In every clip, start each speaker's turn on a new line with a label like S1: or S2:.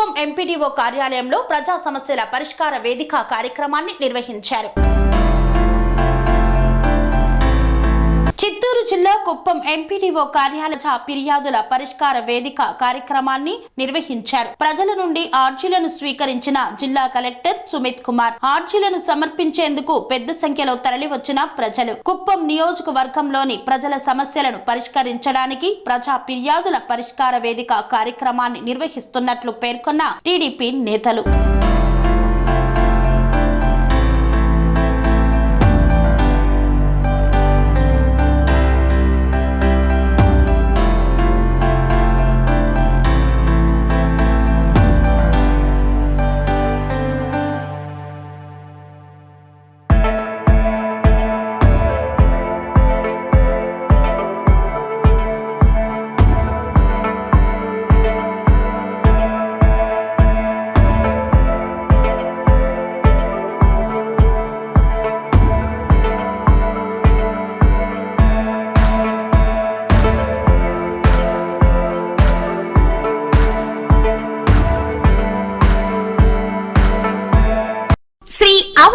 S1: Kuppam MPDO కార్యాలయంలో ప్రజా సమస్యల పరిష్కార వేదిక కార్యక్రమాన్ని నిర్వహించారు. కుప్పం ఎంపీడీఓ కార్యాలయ ఫిర్యాదుల పరిష్కార వేదిక కార్యక్రమాన్ని నిర్వహించారు. ప్రజల నుండి ఆర్జీలను స్వీకరించిన జిల్లా కలెక్టర్ సుమిత్ కుమార్. ఆర్జీలను సమర్పించేందుకు పెద్ద సంఖ్యలో తరలివచ్చిన ప్రజలు. కుప్పం నియోజకవర్గంలోని ప్రజల సమస్యలను పరిష్కరించడానికి ప్రజా ఫిర్యాదుల పరిష్కార వేదిక కార్యక్రమాన్ని నిర్వహిస్తున్నట్లు పేర్కొన్న టీడీపీ నేతలు.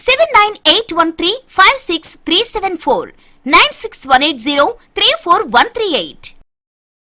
S2: seven nine eight one three five six three seven four nine six one eight zero three four one three eight